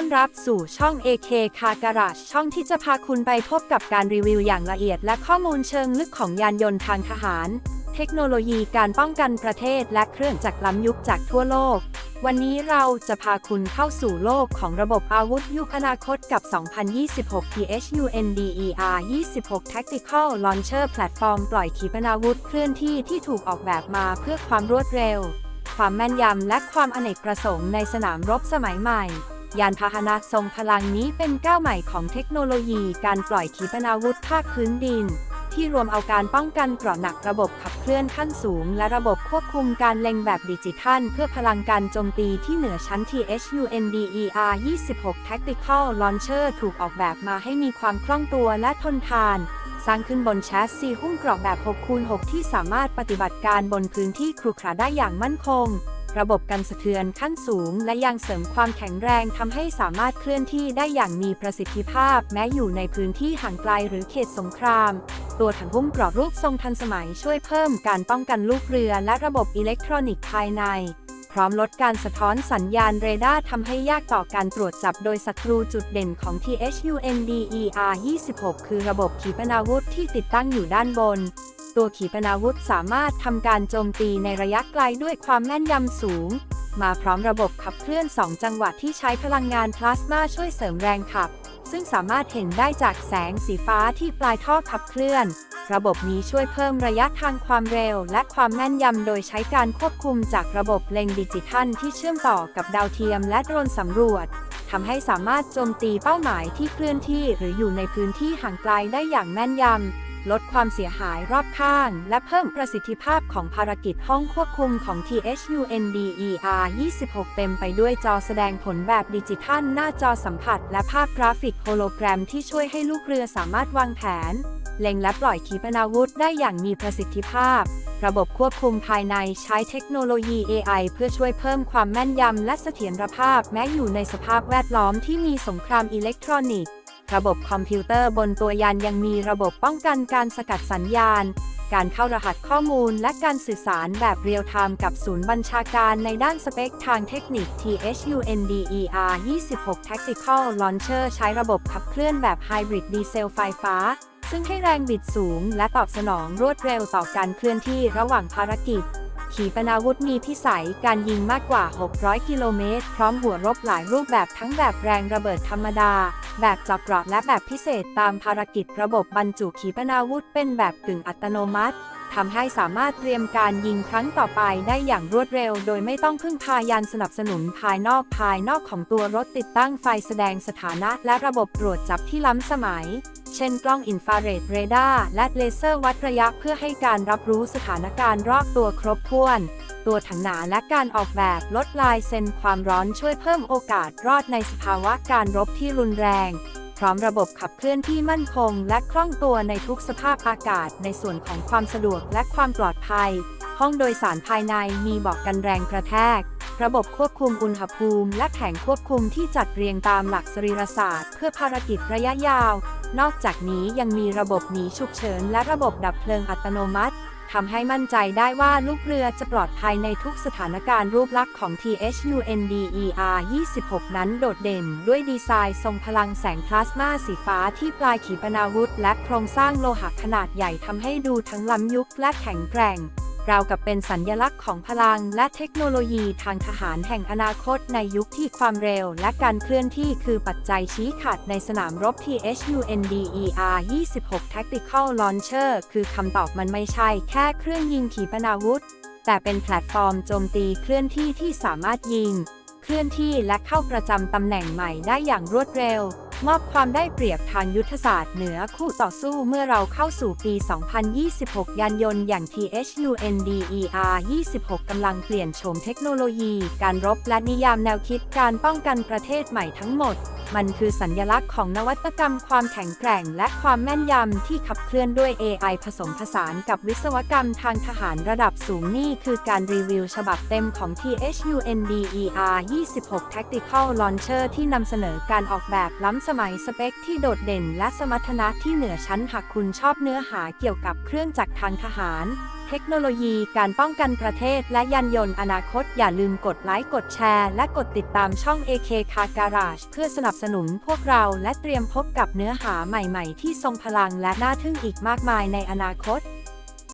อนรับสู่ช่อง AK c a r Garage ช่องที่จะพาคุณไปพบกับการรีวิวอย่างละเอียด และข้อมูลเชิงลึกของยานยนต์ทางทหาร เทคโนโลยีการป้องกันประเทศและเครื่องจักรล้ำยุคจากทั่วโลก วันนี้เราจะพาคุณเข้าสู่โลกของระบบอาวุธยุคอนาคตกับ 2026 THUNDER 26 Tactical Launcher Platform ปล่อยขีปนาวุธเคลื่อนที่ที่ถูกออกแบบมาเพื่อความรวดเร็ว ความแม่นยำและความอเนกประสงค์ในสนามรบสมัยใหม่ ยานพาหนะทรงพลังนี้เป็นก้าวใหม่ของเทคโนโลยีการปล่อยขีปนาวุธภาคพื้นดิน ที่รวมเอาการป้องกันเกราะหนักระบบขับเคลื่อนขั้นสูง และระบบควบคุมการเล็งแบบดิจิทัล เพื่อพลังการโจมตีที่เหนือชั้น THUNDER 26 Tactical Launcher ถูกออกแบบมาให้มีความคล่องตัวและทนทานสร้างขึ้นบนแชสซีหุ้มเกราะแบบ6คูณ6ที่สามารถปฏิบัติการบนพื้นที่ครุขระได้อย่างมั่นคง ระบบกันสะเทือนขั้นสูง และยังเสริมความแข็งแรงทำให้สามารถเคลื่อนที่ได้อย่างมีประสิทธิภาพ แม้อยู่ในพื้นที่ห่างไกลหรือเขตสงคราม ตัวถังหุ้มกรอบรูปทรงทันสมัยช่วยเพิ่มการป้องกันลูกเรือ และระบบอิเล็กทรอนิกส์ภายใน พร้อมลดการสะท้อนสัญญาณเรดาร์ทำให้ยากต่อการตรวจจับโดยศัตรูจุดเด่นของ THUNDER 26 คือระบบขีปนาวุธที่ติดตั้งอยู่ด้านบน ตัวขีปนาวุธสามารถทำการโจมตีในระยะไกลด้วยความแม่นยำสูง มาพร้อมระบบขับเคลื่อน 2 จังหวะที่ใช้พลังงานพลาสมาช่วยเสริมแรงขับ ซึ่งสามารถเห็นได้จากแสงสีฟ้าที่ปลายท่อขับเคลื่อน ระบบนี้ช่วยเพิ่มระยะทางความเร็ว และความแม่นยำโดยใช้การควบคุมจากระบบเล็งดิจิทัลที่เชื่อมต่อกับดาวเทียมและโดรนสำรวจทำให้สามารถโจมตีเป้าหมายที่เคลื่อนที่หรืออยู่ในพื้นที่ห่างไกลได้อย่างแม่นยำ ลดความเสียหายรอบข้าง และเพิ่มประสิทธิภาพของภารกิจห้องควบคุมของ THUNDER 26 เต็มไปด้วยจอแสดงผลแบบดิจิทัล หน้าจอสัมผัส และภาพกราฟิกโฮโลแกรมที่ช่วยให้ลูกเรือสามารถวางแผน เล็งและปล่อยขีปนาวุธได้อย่างมีประสิทธิภาพ ระบบควบคุมภายในใช้เทคโนโลยี AI เพื่อช่วยเพิ่มความแม่นยำและเสถียรภาพ แม้อยู่ในสภาพแวดล้อมที่มีสงครามอิเล็กทรอนิกส์ ระบบคอมพิวเตอร์บนตัวยานยังมีระบบป้องกันการสกัดสัญญาณ การเข้ารหัสข้อมูลและการสื่อสารแบบเรียลไทม์กับศูนย์บัญชาการในด้านสเปคทางเทคนิค THUNDER 26 Tactical Launcher ใช้ระบบขับเคลื่อนแบบไฮบริดดีเซลไฟฟ้า ซึ่งให้แรงบิดสูงและตอบสนองรวดเร็วต่อการเคลื่อนที่ระหว่างภารกิจ ขีปนาวุธมีพิสัยการยิงมากกว่า 600 กิโลเมตร พร้อมหัวรบหลายรูปแบบทั้งแบบแรงระเบิดธรรมดา แบบจอบกราะและแบบพิเศษตามภารกิจระบบบรรจุขีปนาวุธเป็นแบบกึ่งอัตโนมัติทำให้สามารถเตรียมการยิงครั้งต่อไปได้อย่างรวดเร็ว โดยไม่ต้องพึ่งพายานสนับสนุนภายนอกภายนอกของตัวรถติดตั้งไฟแสดงสถานะและระบบตรวจจับที่ล้ำสมัย ช่นกล้องอินฟราเรดเรดาร์และเลเซอร์วัดระยะเพื่อให้การรับรู้สถานการณ์รอบตัวครบถ้วน ตัวถังหนาและการออกแบบลดลายเซนความร้อนช่วยเพิ่มโอกาสรอดในสภาวะการรบที่รุนแรง พร้อมระบบขับเคลื่อนที่มั่นคง และคล่องตัวในทุกสภาพอากาศ ในส่วนของความสะดวกและความปลอดภัย ห้องโดยสารภายในมีเบาะกันแรงกระแทกระบบควบคุมอุณหภูมิ และแผงควบคุมที่จัดเรียงตามหลักสรีรศาสตร์ เพื่อภารกิจระยะยาว นอกจากนี้ยังมีระบบหนีฉุกเฉินและระบบดับเพลิงอัตโนมัติทำให้มั่นใจได้ว่าลูกเรือจะปลอดภัยในทุกสถานการณ์รูปลักษณ์ของ THUNDER 26 นั้นโดดเด่นด้วยดีไซน์ทรงพลังแสงพลาสมาสีฟ้าที่ปลายขีปนาวุธ และโครงสร้างโลหะขนาดใหญ่ทำให้ดูทั้งล้ำยุคและแข็งแกร่ง ราวกับเป็นสัญญลักษณ์ของพลังและเทคโนโลยีทางทหารแห่งอนาคตในยุคที่ความเร็วและการเคลื่อนที่คือปัจจัยชี้ขาดในสนามรบ THUNDER 26 Tactical Launcher คือคำตอบมันไม่ใช่แค่เครื่องยิงขีปนาวุธ แต่เป็นแพลตฟอร์มโจมตีเคลื่อนที่ที่สามารถยิง เคลื่อนที่และเข้าประจำตำแหน่งใหม่ได้อย่างรวดเร็ว มอบความได้เปรียบทางยุทธศาสตร์เหนือคู่ต่อสู้เมื่อเราเข้าสู่ปี 2026 ยานยนต์อย่าง THUNDER 26 กำลังเปลี่ยนโฉมเทคโนโลยี การรบและนิยามแนวคิดการป้องกันประเทศใหม่ทั้งหมด มันคือสัญญลักษณ์ของนวัตกรรมความแข็งแกร่ง และความแม่นยำที่ขับเคลื่อนด้วย AI ผสมผสานกับวิศวกรรมทางทหารระดับสูงนี่คือการรีวิวฉบับเต็มของ THUNDER 26 Tactical Launcher ที่นำเสนอการออกแบบล้ำสมัยสเปคที่โดดเด่น และสมรรถนะที่เหนือชั้นหากคุณชอบเนื้อหาเกี่ยวกับเครื่องจักรทางทหาร เทคโนโลยีการป้องกันประเทศและยานยนต์อนาคต อย่าลืมกดไลค์ กดแชร์ และกดติดตามช่อง AK Car Garage เพื่อสนับสนุนพวกเราและเตรียมพบกับเนื้อหาใหม่ๆ ที่ทรงพลังและน่าทึ่งอีกมากมายในอนาคต